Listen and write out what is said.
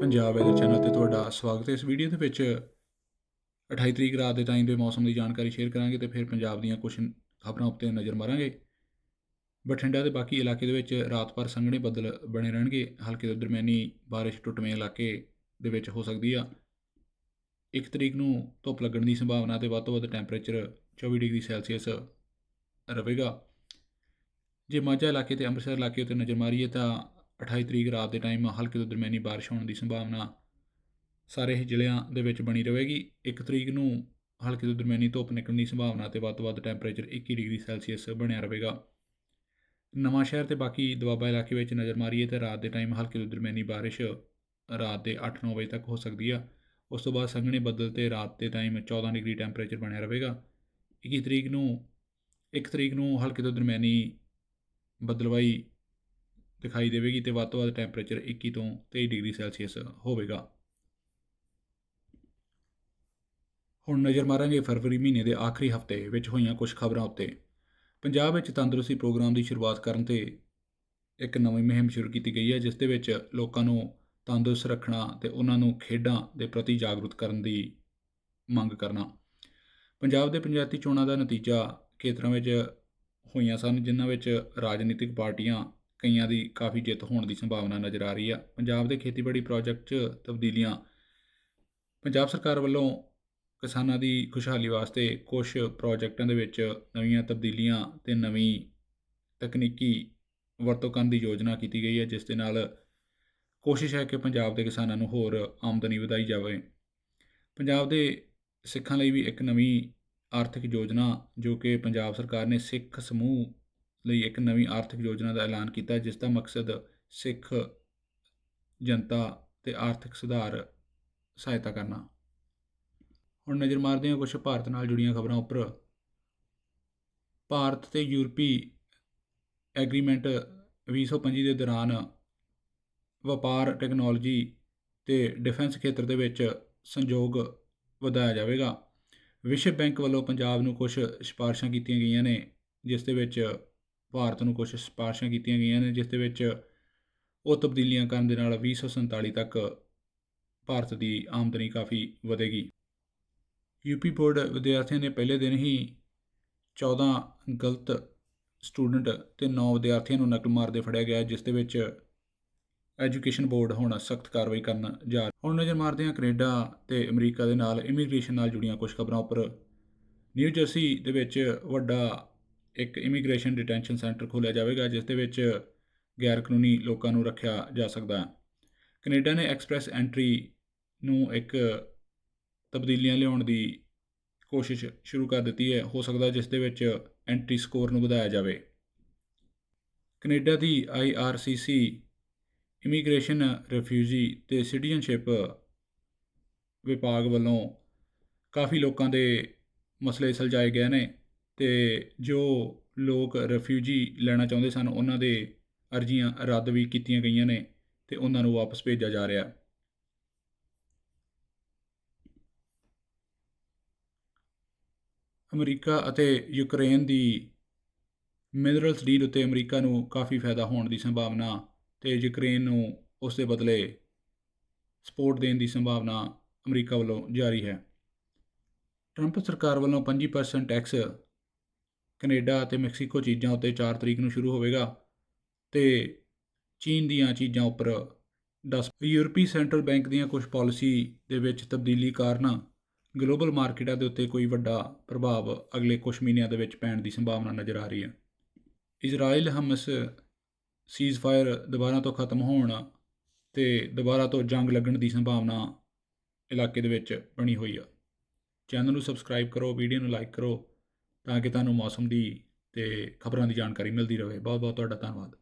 Punjab weather channel ਤੇ ਤੁਹਾਡਾ ਸਵਾਗਤ ਹੈ। ਇਸ ਵੀਡੀਓ ਦੇ ਵਿੱਚ 28 ਤਰੀਕ ਰਾਤ ਦੇ ਟਾਈਮ ਦੇ ਮੌਸਮ ਦੀ ਜਾਣਕਾਰੀ ਸ਼ੇਅਰ ਕਰਾਂਗੇ ਤੇ ਫਿਰ ਪੰਜਾਬ ਦੀਆਂ ਕੁਝ ਖਬਰਾਂ ਉੱਤੇ ਨਜ਼ਰ ਮਾਰਾਂਗੇ। ਬਠਿੰਡਾ ਦੇ ਬਾਕੀ ਇਲਾਕੇ ਦੇ ਵਿੱਚ ਰਾਤ ਭਰ ਸੰਘਣੇ ਬੱਦਲ ਬਣੇ ਰਹਿਣਗੇ। ਹਲਕੇ ਤੋਂ ਦਰਮਿਆਨੀ ਬਾਰਿਸ਼ ਟੁੱਟਵੇਂ ਇਲਾਕੇ ਦੇ ਵਿੱਚ ਹੋ ਸਕਦੀ ਆ। 1 ਤਰੀਕ ਨੂੰ ਧੁੱਪ ਲੱਗਣ ਦੀ ਸੰਭਾਵਨਾ ਤੇ ਵੱਧ ਤੋਂ ਵੱਧ ਟੈਂਪਰੇਚਰ 24 ਡਿਗਰੀ ਸੈਲਸੀਅਸ ਰਹੇਗਾ। ਜੇ ਮਾਝਾ ਇਲਾਕੇ ਤੇ ਅੰਮ੍ਰਿਤਸਰ ਇਲਾਕੇ ਉੱਤੇ ਨਜ਼ਰ ਮਾਰੀਏ ਤਾਂ 28 ਤਰੀਕ ਰਾਤ ਦੇ ਟਾਈਮ ਹਲਕੇ ਤੋਂ ਦਰਮਿਆਨੀ ਬਾਰਿਸ਼ ਹੋਣ ਦੀ ਸੰਭਾਵਨਾ ਸਾਰੇ ਹੀ ਜ਼ਿਲ੍ਹਿਆਂ ਦੇ ਵਿੱਚ ਬਣੀ ਰਹੇਗੀ। 1 ਤਰੀਕ ਨੂੰ ਹਲਕੇ ਤੋਂ ਦਰਮਿਆਨੀ ਧੁੱਪ ਨਿਕਲਣ ਦੀ ਸੰਭਾਵਨਾ ਤੇ ਵੱਧ ਤੋਂ ਵੱਧ ਟੈਂਪਰੇਚਰ 21 ਡਿਗਰੀ ਸੈਲਸੀਅਸ ਬਣਿਆ ਰਹੇਗਾ। ਨਵਾਂ ਸ਼ਹਿਰ ਤੇ ਬਾਕੀ ਦੁਆਬਾ ਇਲਾਕੇ ਵਿੱਚ ਨਜ਼ਰ ਮਾਰੀਏ ਤਾਂ ਰਾਤ ਦੇ ਟਾਈਮ ਹਲਕੇ ਤੋਂ ਦਰਮਿਆਨੀ ਬਾਰਿਸ਼ ਰਾਤ ਦੇ 8-9 ਵਜੇ ਤੱਕ ਹੋ ਸਕਦੀ ਆ। ਉਸ ਤੋਂ ਬਾਅਦ ਸੰਘਣੇ ਬੱਦਲ ਤੇ ਰਾਤ ਦੇ ਟਾਈਮ 14 ਡਿਗਰੀ ਟੈਂਪਰੇਚਰ ਬਣਿਆ ਰਹੇਗਾ। 21 ਤਰੀਕ ਨੂੰ 1 ਤਰੀਕ ਨੂੰ ਹਲਕੇ ਤੋਂ ਦਰਮਿਆਨੀ ਬਦਲਵਾਈ ਦਿਖਾਈ ਦੇਵੇਗੀ ਤੇ ਵੱਧ ਤੋਂ ਵੱਧ ਟੈਂਪਰੇਚਰ 21 ਤੋਂ 23 ਡਿਗਰੀ ਸੈਲਸੀਅਸ ਹੋਵੇਗਾ। ਹੁਣ ਨਜ਼ਰ ਮਾਰਾਂਗੇ ਫਰਵਰੀ ਮਹੀਨੇ ਦੇ ਆਖਰੀ ਹਫ਼ਤੇ ਵਿੱਚ ਹੋਈਆਂ ਕੁਝ ਖਬਰਾਂ ਉੱਤੇ। ਪੰਜਾਬ ਵਿੱਚ ਤੰਦਰੁਸਤੀ ਪ੍ਰੋਗਰਾਮ ਦੀ ਸ਼ੁਰੂਆਤ ਕਰਨ ਤੇ ਇੱਕ ਨਵੀਂ ਮੁਹਿੰਮ ਸ਼ੁਰੂ ਕੀਤੀ ਗਈ ਹੈ, ਜਿਸ ਦੇ ਵਿੱਚ ਲੋਕਾਂ ਨੂੰ ਤੰਦਰੁਸਤ ਰੱਖਣਾ ਤੇ ਉਹਨਾਂ ਨੂੰ ਖੇਡਾਂ ਦੇ ਪ੍ਰਤੀ ਜਾਗਰੂਕ ਕਰਨ ਦੀ ਮੰਗ ਕਰਨਾ। ਪੰਜਾਬ ਦੇ ਪੰਚਾਇਤੀ ਚੋਣਾਂ ਦਾ ਨਤੀਜਾ ਖੇਤਰਾਂ ਵਿੱਚ ਹੋਈਆਂ ਸਨ, ਜਿਨ੍ਹਾਂ ਵਿੱਚ ਰਾਜਨੀਤਿਕ ਪਾਰਟੀਆਂ ਕਈਆਂ ਦੀ ਕਾਫੀ ਜਿੱਤ ਹੋਣ ਦੀ ਸੰਭਾਵਨਾ ਨਜ਼ਰ ਆ ਰਹੀ ਆ। ਪੰਜਾਬ ਦੇ ਖੇਤੀਬਾੜੀ ਪ੍ਰੋਜੈਕਟ 'ਚ ਤਬਦੀਲੀਆਂ। ਪੰਜਾਬ ਸਰਕਾਰ ਵੱਲੋਂ ਕਿਸਾਨਾਂ ਦੀ ਖੁਸ਼ਹਾਲੀ ਵਾਸਤੇ ਕੁਝ ਪ੍ਰੋਜੈਕਟਾਂ ਦੇ ਵਿੱਚ ਨਵੀਆਂ ਤਬਦੀਲੀਆਂ ਤੇ ਨਵੀਂ ਤਕਨੀਕੀ ਵਰਤੋਂ ਕਰਨ ਦੀ ਯੋਜਨਾ ਕੀਤੀ ਗਈ ਹੈ, ਜਿਸ ਦੇ ਨਾਲ ਕੋਸ਼ਿਸ਼ ਹੈ ਕਿ ਪੰਜਾਬ ਦੇ ਕਿਸਾਨਾਂ ਨੂੰ ਹੋਰ ਆਮਦਨੀ ਵਧਾਈ ਜਾਵੇ। ਪੰਜਾਬ ਦੇ ਸਿੱਖਾਂ ਲਈ ਵੀ ਇੱਕ ਨਵੀਂ ਆਰਥਿਕ ਯੋਜਨਾ ਜੋ ਕਿ ਪੰਜਾਬ ਸਰਕਾਰ ਨੇ ਸਿੱਖ ਸਮੂਹ ਲਈ ਇੱਕ ਨਵੀਂ ਆਰਥਿਕ ਯੋਜਨਾ ਦਾ ਐਲਾਨ ਕੀਤਾ, ਜਿਸ ਦਾ ਮਕਸਦ ਸਿੱਖ ਜਨਤਾ ਤੇ ਆਰਥਿਕ ਸੁਧਾਰ ਸਹਾਇਤਾ ਕਰਨਾ। ਹੁਣ ਨਜ਼ਰ ਮਾਰਦੇ ਹਾਂ ਕੁਝ ਭਾਰਤ ਨਾਲ ਜੁੜੀਆਂ ਖਬਰਾਂ ਉੱਪਰ। ਭਾਰਤ ਤੇ ਯੂਰਪੀ ਐਗਰੀਮੈਂਟ 2025 ਦੇ ਦੌਰਾਨ ਵਪਾਰ, ਟੈਕਨੋਲੋਜੀ ਤੇ ਡਿਫੈਂਸ ਖੇਤਰ ਦੇ ਵਿੱਚ ਸੰਯੋਗ ਵਧਾਇਆ ਜਾਵੇਗਾ। ਵਿਸ਼ਵ ਬੈਂਕ ਵੱਲੋਂ ਪੰਜਾਬ ਨੂੰ ਕੁਝ ਸਿਫਾਰਸ਼ਾਂ ਕੀਤੀਆਂ ਗਈਆਂ ਨੇ, ਜਿਸ ਦੇ ਵਿੱਚ ਭਾਰਤ ਨੂੰ ਕੁਝ ਸਿਫਾਰਸ਼ਾਂ ਕੀਤੀਆਂ ਗਈਆਂ ਨੇ, ਜਿਸ ਦੇ ਵਿੱਚ ਉਹ ਤਬਦੀਲੀਆਂ ਕਰਨ ਦੇ ਨਾਲ 2047 ਤੱਕ ਭਾਰਤ ਦੀ ਆਮਦਨੀ ਕਾਫੀ ਵਧੇਗੀ। ਯੂਪੀ ਬੋਰਡ ਵਿਦਿਆਰਥੀਆਂ ਨੇ ਪਹਿਲੇ ਦਿਨ ਹੀ 14 ਗਲਤ ਸਟੂਡੈਂਟ ਤੇ 9 ਵਿਦਿਆਰਥੀਆਂ ਨੂੰ ਨਕਲ ਮਾਰਦੇ ਫੜਿਆ ਗਿਆ, ਜਿਸ ਦੇ ਵਿੱਚ ਐਜੂਕੇਸ਼ਨ ਬੋਰਡ ਹੁਣ ਸਖਤ ਕਾਰਵਾਈ ਕਰਨ ਜਾ ਰਿਹਾ। ਹੁਣ ਨਜ਼ਰ ਮਾਰਦੇ ਹਾਂ ਕੈਨੇਡਾ ਤੇ ਅਮਰੀਕਾ ਦੇ ਨਾਲ, ਇਮੀਗ੍ਰੇਸ਼ਨ ਨਾਲ ਜੁੜੀਆਂ ਕੁਝ ਖਬਰਾਂ ਉੱਪਰ। ਨਿਊ ਜਰਸੀ ਦੇ ਵਿੱਚ ਵੱਡਾ ਇੱਕ ਇਮੀਗ੍ਰੇਸ਼ਨ ਡਿਟੈਂਸ਼ਨ ਸੈਂਟਰ ਖੋਲ੍ਹਿਆ ਜਾਵੇਗਾ, ਜਿਸ ਦੇ ਵਿੱਚ ਗੈਰ ਕਾਨੂੰਨੀ ਲੋਕਾਂ ਨੂੰ ਰੱਖਿਆ ਜਾ ਸਕਦਾ ਹੈ। ਕੈਨੇਡਾ ਨੇ ਐਕਸਪ੍ਰੈਸ ਐਂਟਰੀ ਨੂੰ ਇੱਕ ਤਬਦੀਲੀਆਂ ਲਿਆਉਣ ਦੀ ਕੋਸ਼ਿਸ਼ ਸ਼ੁਰੂ ਕਰ ਦਿੱਤੀ ਹੈ। ਹੋ ਸਕਦਾ ਜਿਸ ਦੇ ਵਿੱਚ ਐਂਟਰੀ ਸਕੋਰ ਨੂੰ ਵਧਾਇਆ ਜਾਵੇ। ਕੈਨੇਡਾ ਦੀ ਆਈਆਰਸੀਸੀ ਇਮੀਗ੍ਰੇਸ਼ਨ ਰਿਫਿਊਜੀ ਤੇ ਸਿਟੀਜ਼ਨਸ਼ਿਪ ਵਿਭਾਗ ਵੱਲੋਂ ਕਾਫੀ ਲੋਕਾਂ ਦੇ ਮਸਲੇ ਸੁਲਝਾਏ ਗਏ ਨੇ। ਤੇ ਜੋ ਲੋਕ ਰਿਫਿਊਜੀ ਲੈਣਾ ਚਾਹੁੰਦੇ ਸਨ, ਉਹਨਾਂ ਦੇ ਅਰਜ਼ੀਆਂ ਰੱਦ ਵੀ ਕੀਤੀਆਂ ਗਈਆਂ ਨੇ ਤੇ ਉਹਨਾਂ ਨੂੰ ਵਾਪਸ ਭੇਜਿਆ ਜਾ ਰਿਹਾ। ਅਮਰੀਕਾ ਅਤੇ ਯੂਕਰੇਨ ਦੀ ਮਿਨਰਲਸ ਡੀਲ ਉੱਤੇ ਅਮਰੀਕਾ ਨੂੰ ਕਾਫੀ ਫਾਇਦਾ ਹੋਣ ਦੀ ਸੰਭਾਵਨਾ ਤੇ ਯੂਕਰੇਨ ਨੂੰ ਉਸ ਦੇ ਬਦਲੇ ਸਪੋਰਟ ਦੇਣ ਦੀ ਸੰਭਾਵਨਾ ਅਮਰੀਕਾ ਵੱਲੋਂ ਜਾਰੀ ਹੈ। ਟਰੰਪ ਸਰਕਾਰ ਵੱਲੋਂ 25% ਟੈਕਸ ਕੈਨੇਡਾ ਅਤੇ ਮੈਕਸੀਕੋ ਚੀਜ਼ਾਂ ਉੱਤੇ 4 ਤਰੀਕ ਨੂੰ ਸ਼ੁਰੂ ਹੋਵੇਗਾ ਤੇ ਚੀਨ ਦੀਆਂ ਚੀਜ਼ਾਂ ਉੱਪਰ 10 ਯੂਰਪੀ ਸੈਂਟਰਲ ਬੈਂਕ ਦੀਆਂ ਕੁਝ ਪਾਲਿਸੀ ਦੇ ਵਿੱਚ ਤਬਦੀਲੀ ਕਾਰਨ ਗਲੋਬਲ ਮਾਰਕੀਟਾਂ ਦੇ ਉੱਤੇ ਕੋਈ ਵੱਡਾ ਪ੍ਰਭਾਵ ਅਗਲੇ ਕੁਝ ਮਹੀਨਿਆਂ ਦੇ ਵਿੱਚ ਪੈਣ ਦੀ ਸੰਭਾਵਨਾ ਨਜ਼ਰ ਆ ਰਹੀ ਹੈ। ਇਜ਼ਰਾਈਲ ਹਮਸ ਸੀਜ਼ਫਾਇਰ ਦੁਬਾਰਾ ਤੋਂ ਖਤਮ ਹੋਣ ਤੇ ਦੁਬਾਰਾ ਤੋਂ ਜੰਗ ਲੱਗਣ ਦੀ ਸੰਭਾਵਨਾ ਇਲਾਕੇ ਦੇ ਵਿੱਚ ਬਣੀ ਹੋਈ ਆ। ਚੈਨਲ ਨੂੰ ਸਬਸਕ੍ਰਾਈਬ ਕਰੋ, ਵੀਡੀਓ ਨੂੰ ਲਾਈਕ ਕਰੋ ਤਾਂ ਕਿ ਤੁਹਾਨੂੰ ਮੌਸਮ ਦੀ ਤੇ ਖਬਰਾਂ ਦੀ ਜਾਣਕਾਰੀ ਮਿਲਦੀ ਰਹੇ। ਬਹੁਤ ਬਹੁਤ ਤੁਹਾਡਾ ਧੰਨਵਾਦ।